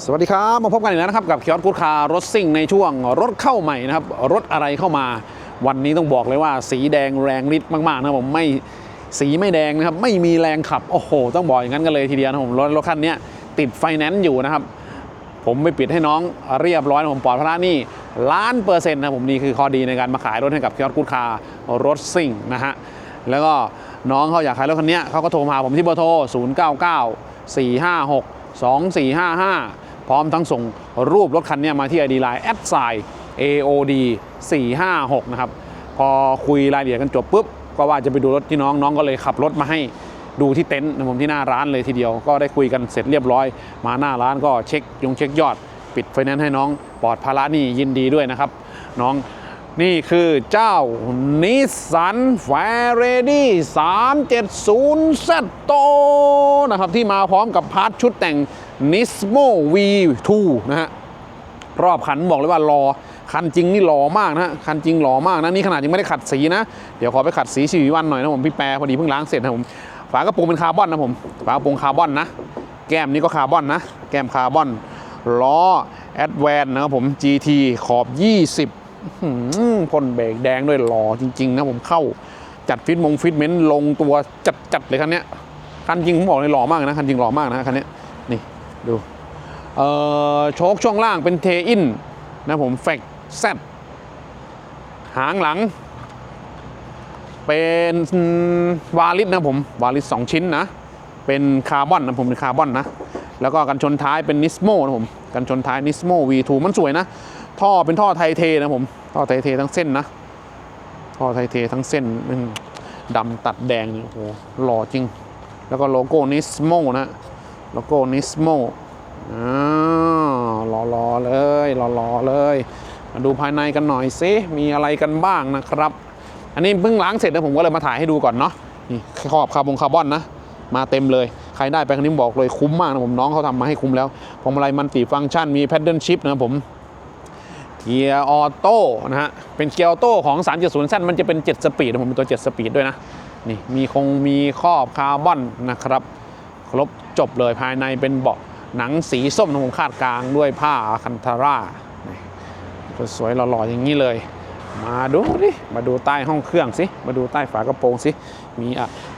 สวัสดีครับมาพบกันอีกแล้วนะครับกับคิออสกูดคาร์รถซิ่งในช่วงรถเข้าใหม่นะครับรถอะไรเข้ามา วันนี้ต้องบอกเลยว่า สีแดงแรงฤทธิ์มากๆนะครับผมไม่สีไม่แดงนะครับไม่มีแรงขับโอ้โห ต้องบอกอย่างนั้นกันเลยทีเดียวนะผมรถรถคันนี้ติดไฟแนนซ์อยู่นะครับ ผมไปปิดให้น้องเรียบร้อยนะผมปลอดภาระหนี่ล้านเปอร์เซ็นต์นะผมนี่คือข้อดีในการมาขายรถให้กับคิออสกูดคาร์รถซิ่งนะฮะแล้วก็น้องเขาอยากขายรถคันนี้เขาก็โทรมาผมที่เบอร์โทร099456 2 4 5 5 พร้อมทั้งส่งรูปรถคันนี้มาที่ ID Line แอดไซ AOD 456 นะครับ พอคุยรายละเอียดกันจบปุ๊บ ก็ว่าจะไปดูรถที่น้องน้องก็เลยขับรถมาให้ดูที่เต็นท์นะผมที่หน้าร้านเลยทีเดียว ก็ได้คุยกันเสร็จเรียบร้อย มาหน้าร้านก็เช็คยงเช็คยอด ปิดไฟแนนซ์ให้น้องปลอดภาระนี่ยินดีด้วยนะครับ น้อง นี่คือเจ้านิสสันแฟเรดี้ 370 z โตนะครับ ที่มาพร้อมกับพาร์ทชุดแต่ง Nismo V2 นะฮะ รอบคันบอกเลยว่ารอ คันจริงนี่หล่อมากนะฮะ คันจริงหล่อมากนะ นี่ขนาดยังไม่ได้ขัดสีนะ เดี๋ยวขอไปขัดสีชีวิวันหน่อยนะผมพี่แปรพอดีเพิ่งล้างเสร็จนะผม ฝากระโปรงเป็นคาร์บอนนะผม ฝากระโปรงคาร์บอนนะ แก้มนี่ก็คาร์บอนนะ แก้มคาร์บอน ล้อแอดแวนนะครับผม GT ขอบ 20 พ่นเบรกแดงด้วยหล่อจริง ๆ นะผมเข้าจัดฟิตมงฟิตเมนต์ลงตัวจัดๆเลยคันเนี้ยคันจริงผมบอกเลยหล่อมากนะคันจริงหล่อมากนะคันเนี้ยนี่ดูเอ่อโชคช่วงล่างเป็นเทอินนะผมแฟกแซดหางหลัง เป็นวาลิสนะผมวาลิสสองชิ้นนะ เป็นคาร์บอนนะผมเป็นคาร์บอนนะ แล้วก็กันชนท้ายเป็นนิสโมนะผมกันชนท้ายนิสโม V2 มันสวยนะ ท่อเป็นท่อไทเทนะผม ท่อไทเททั้งเส้นนะ ท่อไทเททั้งเส้นอืมดำตัดแดงนี่โอ้โหหล่อจริง แล้วก็โลโก้นิสโมนะโลโก้นิสโมอ่ารอรอๆเลยรอรอๆเลย มาดูภายในกันหน่อยซิมีอะไรกันบ้างนะครับ อันนี้เพิ่งล้างเสร็จนะผมก็เลยมาถ่ายให้ดูก่อนเนาะนี่ขอบคาร์บอนคาร์บอนนะมาเต็มเลย ใครได้ไปคันนี้บอกเลยคุ้มมากนะผมน้องเขาทำมาให้คุ้มแล้วพวงมาลัยมันติฟังก์ชันมีแพดเดิลชิพนะผม เกียร์ออโต้นะฮะ เป็นเกียร์ออโต้ของ 370สั้นมันจะเป็น 7 สปีดผมเป็นตัว 7 สปีดด้วยนะ นี่มีคงมีครอบคาร์บอนนะครับ ครบจบเลยภายในเป็นเบาะหนังสีส้มนะผมคาดกลางด้วยผ้าคันทาร่าสวยๆหล่อๆอย่างนี้เลย มาดูดิ มาดูใต้ห้องเครื่องสิ มาดูใต้ฝากระโปรงสิ มี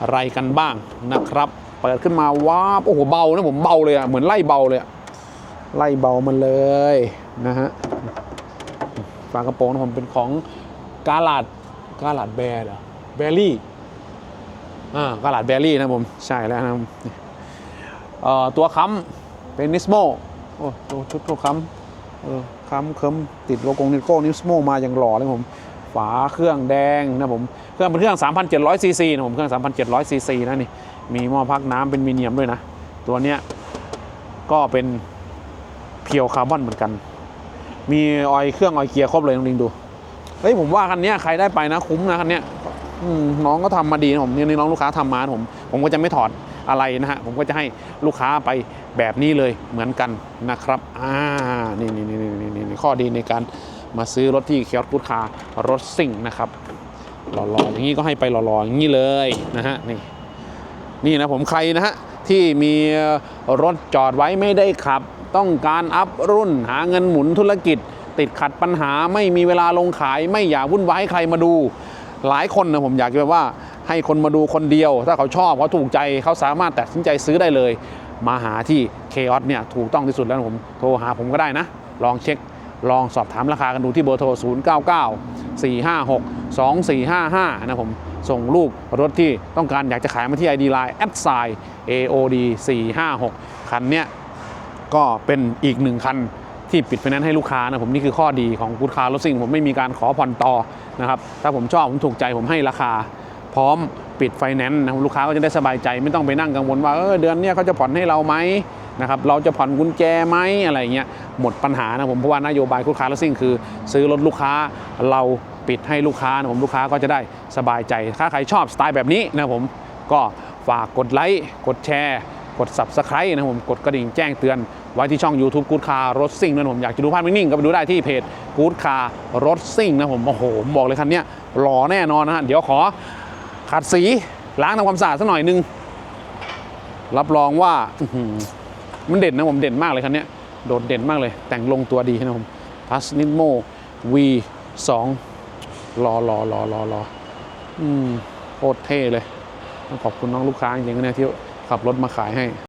อะไรกันบ้างนะครับ เปิดขึ้นมาว้าโอ้โหเบานะผมเบาเลยอะเหมือนไล่เบาเลยอะไล่เบามันเลยนะฮะ ฝากระโปรงนะผมเป็นของกาลาดกาลาดแบร์เหรอแบรี่อ่ากาลาดแบรี่นะผมใช่แล้วนะเอ่อตัวค้ำเป็นนิสโมโอ้ตัวชุดตัวค้ำเออค้ำเคิมติดโลโก้นิโก้นิสโมมาอย่างหล่อเลยผมฝาเครื่องแดงนะผมเครื่องเป็นเครื่อง 3,700ซีซีนะผมเครื่อง 3,700ซีซีนะนี่มีหม้อพักน้ำเป็นมีเนียมด้วยนะ ตัวเนี้ยก็เป็นเพียวคาร์บอนเหมือนกัน มีออยเครื่องออยเกียร์ครบเลยลองดิงดูเฮ้ยผมว่าคันนี้ใครได้ไปนะคุ้มนะคันนี้น้องก็ทำมาดีนะผมนี่นี่น้องลูกค้าทำมาผม ผมก็จะไม่ถอดอะไรนะฮะผมก็จะให้ลูกค้าไปแบบนี้เลยเหมือนกันนะครับอ่านี่นี่นี่นี่นี่ข้อดีในการมาซื้อรถที่เคียร์กูดคาร์รถซิ่งนะครับหล่อๆอย่างนี้ก็ให้ไปหล่อๆอย่างนี้เลยนะฮะนี่นี่นะผมใครนะฮะที่มีรถจอดไว้ไม่ได้ขับ ต้องการอัพรุ่น หาเงินหมุนธุรกิจ ติดขัดปัญหาไม่มีเวลาลงขาย ไม่อยากวุ่นวายให้ใครมาดู หลายคนนะผมอยากจะว่าให้คนมาดูคนเดียว ถ้าเขาชอบเขาถูกใจเขาสามารถตัดสินใจซื้อได้เลย มาหาที่เคออสเนี่ยถูกต้องที่สุดแล้วผมโทรหาผมก็ได้นะ ลองเช็คลองสอบถามราคากันดูที่เบอร์โทร 0 9 9 4 5 6 2 4 5 5 นะผม ส่งรูปรถที่ต้องการอยากจะขายมาที่ ID Line แอดไซ AOD 456 คันเนี้ย ก็เป็นอีกหนึ่งคันที่ปิดไฟแนนซ์ให้ลูกค้านะผมนี่คือข้อดีของกูดคาร์รถซิ่งผมไม่มีการขอผ่อนต่อนะครับถ้าผมชอบผมถูกใจผมให้ราคา พร้อมปิดไฟแนนซ์นะลูกค้าก็จะได้สบายใจไม่ต้องไปนั่งกังวลว่าเออเดือนนี้เขาจะผ่อนให้เราไหมนะครับเราจะผ่อนกุญแจไหมอะไรเงี้ยหมดปัญหานะผมเพราะว่านโยบายกูดคาร์รถซิ่งคือ ซื้อรถลูกค้าเราปิดให้ลูกค้านะผมลูกค้าก็จะได้สบายใจ ถ้าใครชอบสไตล์แบบนี้นะผมก็ฝากกดไลค์กดแชร์ กด subscribe นะผมกดกระดิ่งแจ้งเตือนไว้ที่ช่อง YouTube กู๊ดคาร์รถซิ่งนะผมอยากจะดูภาพนิ่งๆก็ไปดูได้ที่เพจกู๊ดคาร์รถซิ่งนะผมโอ้โหบอกเลยคันนี้หล่อแน่นอนนะฮะเดี๋ยวขอขัดสีล้างทำความสะอาดสักหน่อยนึง รับรองว่ามันเด่นนะผมเด่นมากเลยคันนี้โดดเด่นมากเลย แต่งลงตัวดีนะผมพัสนิโม V2 รอรอรอรอรออือโคตรเท่เลยขอบคุณน้องลูกค้าจริงๆนะที่ ขับรถมาขายให้